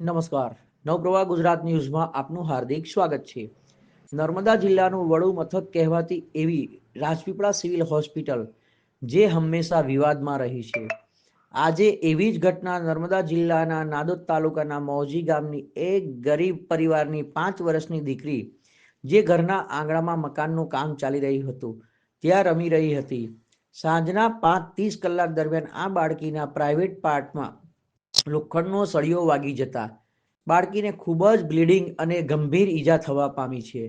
નમસ્કાર. નવપ્રવાહ ગુજરાત ન્યૂઝમાં આપનું હાર્દિક સ્વાગત છે. નર્મદા જિલ્લાનું વડુ મથક કહેવાતી એવી રાજપીપળા સિવિલ હોસ્પિટલ જે હંમેશા વિવાદમાં રહી છે. આજે એવી જ ઘટના નર્મદા જિલ્લાના નાદોદ તાલુકાના મૌજી ગામની એક ગરીબ પરિવારની પાંચ વર્ષની દીકરી જે ઘરના આંગણામાં મકાનનું કામ ચાલી રહ્યું હતું, ત્યાં રમી રહી હતી. સાંજના પાંચ ત્રીસ કલાક દરમિયાન આ બાળકીના પ્રાઇવેટ પાર્ટમાં લોખંડનો સળિયો વાગી જતા બાળકીને ખૂબ જ બ્લીડિંગ અને ગંભીર ઈજા થવા પામી છે.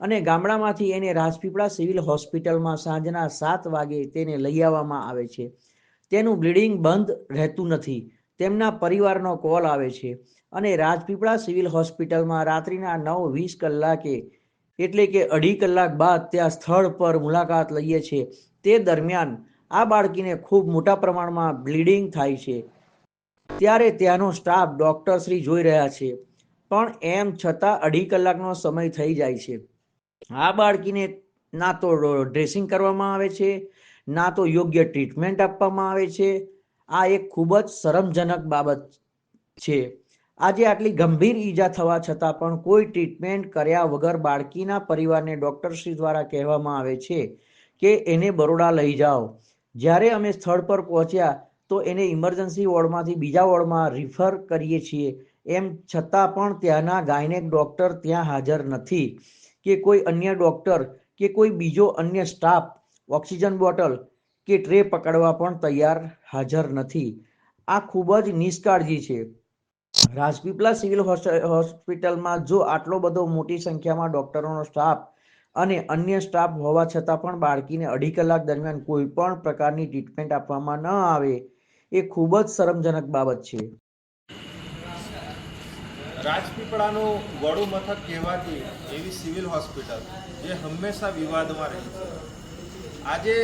અને ગામડામાંથી એને રાજપીપળા સિવિલ હોસ્પિટલમાં સાંજના સાત વાગે તેને લઈ આવવામાં આવે છે. તેનું બ્લીડિંગ બંધ રહેતું નથી. તેમના પરિવારનો કોલ આવે છે અને રાજપીપળા સિવિલ હોસ્પિટલમાં રાત્રિના નવ વીસ કલાકે એટલે કે અઢી કલાક બાદ ત્યાં સ્થળ પર મુલાકાત લઈએ છીએ તે દરમિયાન આ બાળકીને ખૂબ મોટા પ્રમાણમાં બ્લીડિંગ થાય છે. ત્યારે ત્યાંનો સ્ટાફ ડોક્ટર શ્રી જોઈ રહ્યા છે. પણ એમ છતાં અઢી કલાકનો સમય થઈ જાય છે. આ બાળકીને ના તો ડ્રેસિંગ કરવામાં આવે છે, ના તો યોગ્ય ટ્રીટમેન્ટ આપવામાં આવે છે. આ એક ખૂબ જ શરમજનક બાબત છે. આજે આટલી ગંભીર ઈજા થવા છતાં પણ કોઈ ટ્રીટમેન્ટ કર્યા વગર બાળકીના પરિવારને ડોક્ટરશ્રી દ્વારા કહેવામાં આવે છે કે એને બરોડા લઈ જાઓ. જ્યારે અમે સ્થળ પર પહોંચ્યા તો એને ઇમરજન્સી વોર્ડમાંથી બીજા વોર્ડમાં રિફર કરીએ છીએ. એમ છતાં પણ ત્યાંના ગાયનેક ડૉક્ટર ત્યાં હાજર નથી. કે કોઈ અન્ય ડૉક્ટર કે કોઈ બીજો અન્ય સ્ટાફ ઓક્સિજન બોટલ કે ટ્રે પકડવા પણ તૈયાર હાજર નથી. આ ખૂબ જ નિષ્કાળજી છે. રાજપીપલા સિવિલ હોસ્પિટલમાં જો આટલો બધો મોટી સંખ્યામાં ડૉક્ટરોનો સ્ટાફ અને અન્ય સ્ટાફ હોવા છતાં પણ બાળકીને અઢી કલાક દરમિયાન કોઈ પણ પ્રકારની ટ્રીટમેન્ટ આપવામાં ન આવે એ ખૂબ જ શરમજનક બાબત છે. રાજપીપળાનું વડુ મથક કહેવાતી એવી સિવિલ હોસ્પિટલ જે હંમેશા વિવાદમાં રહી છે. આજે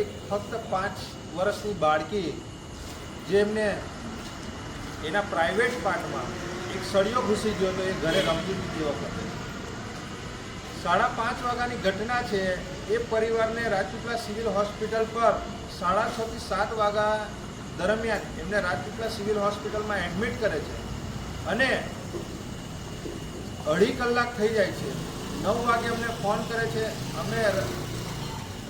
એક ફક્ત પાંચ વર્ષની બાળકી જેમને એના પ્રાઇવેટ પાર્ટમાં એક સળિયો ઘૂસી ગયો તો એ ઘરે રમતી હતી વખતે સાડા પાંચ વાગ્યાની ઘટના છે, એ પરિવારને રાજપીપળા સિવિલ હોસ્પિટલ પર સાડા છ થી સાત વાગ્યા દરમિયાન એમને રાજપીપળા સિવિલ હોસ્પિટલમાં એડમિટ કરે છે અને અઢી કલાક થઈ જાય છે. નવ વાગે અમને ફોન કરે છે. અમે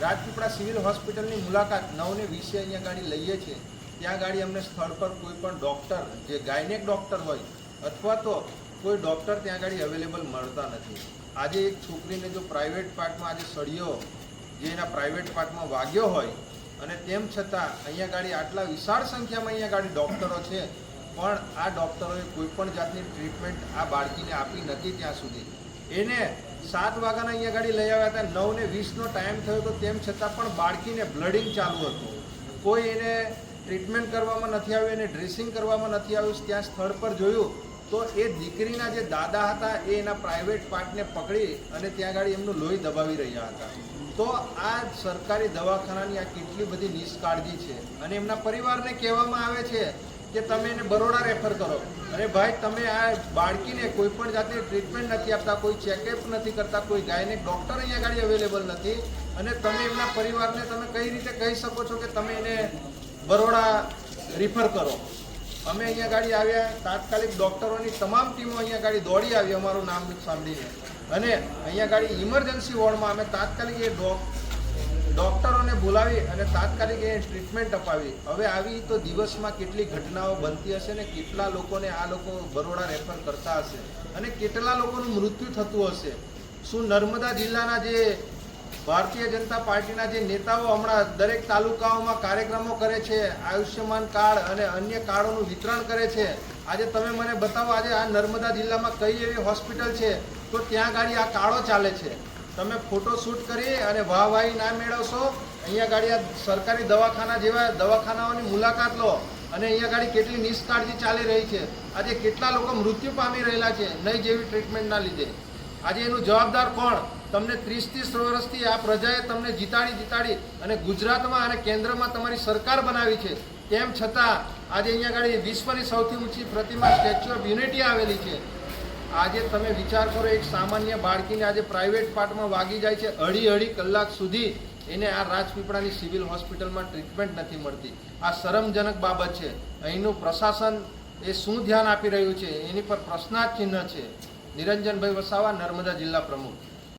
રાજપીપળા સિવિલ હોસ્પિટલની મુલાકાત નવને વીસે અહીંયા ગાડી લઈએ છીએ. ત્યાં ગાડી અમને સ્થળ પર કોઈ પણ ડૉક્ટર, જે ગાયનેક ડૉક્ટર હોય, અથવા તો કોઈ ડૉક્ટર ત્યાં ગાડી અવેલેબલ મળતા નથી. આજે એક છોકરીને જો પ્રાઇવેટ પાર્ટમાં આજે સળિયો, જે એના પ્રાઇવેટ પાર્ટમાં વાગ્યો હોય અને તેમ છતાં અહીંયા ગાડી આટલા વિશાળ સંખ્યામાં અહીંયા ગાડી ડૉક્ટરો છે, પણ આ ડૉક્ટરોએ કોઈ પણ જાતની ટ્રીટમેન્ટ આ બાળકીને આપી નથી ત્યાં સુધી. એને સાત વાગ્યાના અહીંયા ગાડી લઈ આવ્યા હતા નવ ને વીસનો ટાઈમ થયો તો તેમ છતાં પણ બાળકીને બ્લડિંગ ચાલુ હતું. કોઈ એને ટ્રીટમેન્ટ કરવામાં નથી આવ્યું, એને ડ્રેસિંગ કરવામાં નથી આવ્યું, ત્યાં સ્થળ પર જોયું તો એ દીકરીના જે દાદા હતા એ એના પ્રાઇવેટ પાર્ટને પકડી અને ત્યાં ગાડી એમનું લોહી દબાવી રહ્યા હતા. તો આ સરકારી દવાખાનાની આ કેટલી બધી નિષ્કાળજી છે અને એમના પરિવારને કહેવામાં આવે છે કે તમે એને બરોડા રેફર કરો. અરે ભાઈ, તમે આ બાળકીને કોઈ પણ જાતની ટ્રીટમેન્ટ નથી આપતા, કોઈ ચેકઅપ નથી કરતા, કોઈ ગાયને ડૉક્ટર અહીંયા ગાડી અવેલેબલ નથી અને તમે એમના પરિવારને તમે કઈ રીતે કહી શકો છો કે તમે એને બરોડા રિફર કરો? અમે અહીંયા ગાડી આવ્યા, તાત્કાલિક ડૉક્ટરોની તમામ ટીમો અહીંયા ગાડી દોડી આવી, અમારું નામ સાંભળીને. અને અહીંયા ગાડી ઇમરજન્સી વોર્ડમાં અમે તાત્કાલિક એ ડોક, ડૉક્ટરોને બોલાવી અને તાત્કાલિક એ ટ્રીટમેન્ટ અપાવી. હવે આવી તો દિવસમાં કેટલી ઘટનાઓ બનતી હશે ને કેટલા લોકોને આ લોકો બરોડા રેફર કરતા હશે અને કેટલા લોકોનું મૃત્યુ થતું હશે? શું નર્મદા જિલ્લાના જે ભારતીય જનતા પાર્ટીના જે નેતાઓ હમણાં દરેક તાલુકાઓમાં કાર્યક્રમો કરે છે, આયુષ્યમાન કાર્ડ અને અન્ય કાર્ડોનું વિતરણ કરે છે. આજે તમે મને બતાવો, આજે આ નર્મદા જિલ્લામાં કઈ એવી હોસ્પિટલ છે? તો ત્યાં ગાડી આ કાળો ચાલે છે. તમે ફોટો શૂટ કરી અને વાહવાહી ના મેળવશો. અહીંયા ગાડી આ સરકારી દવાખાના જેવા દવાખાનાઓની મુલાકાત લો અને અહીંયા ગાડી કેટલી નિષ્કાળજી ચાલી રહી છે. આજે કેટલા લોકો મૃત્યુ પામી રહેલા છે, નહીં જેવી ટ્રીટમેન્ટના લીધે. આજે એનું જવાબદાર કોણ? તમને ત્રીસ ત્રીસ વર્ષથી આ પ્રજાએ તમને જીતાડી જીતાડી અને ગુજરાતમાં અને કેન્દ્રમાં તમારી સરકાર બનાવી છે. તેમ છતાં, આજે અહીંયા આગળ વિશ્વની સૌથી ઊંચી પ્રતિમા સ્ટેચ્યુ ઓફ યુનિટી આવેલી છે. આજે તમે વિચાર કરો, એક સામાન્ય બાળકીને આજે પ્રાઇવેટ પાર્ટમાં વાગી જાય છે અઢી અઢી કલાક સુધી. એને આ રાજપીપળાની સિવિલ હોસ્પિટલમાં ટ્રીટમેન્ટ નથી મળતી. આ શરમજનક બાબત છે. અહીંનું પ્રશાસન એ શું ધ્યાન આપી રહ્યું છે? એની પર પ્રશ્નાર્થ ચિહ્ન છે. નિરંજનભાઈ વસાવા નર્મદા જિલ્લા પ્રમુખ.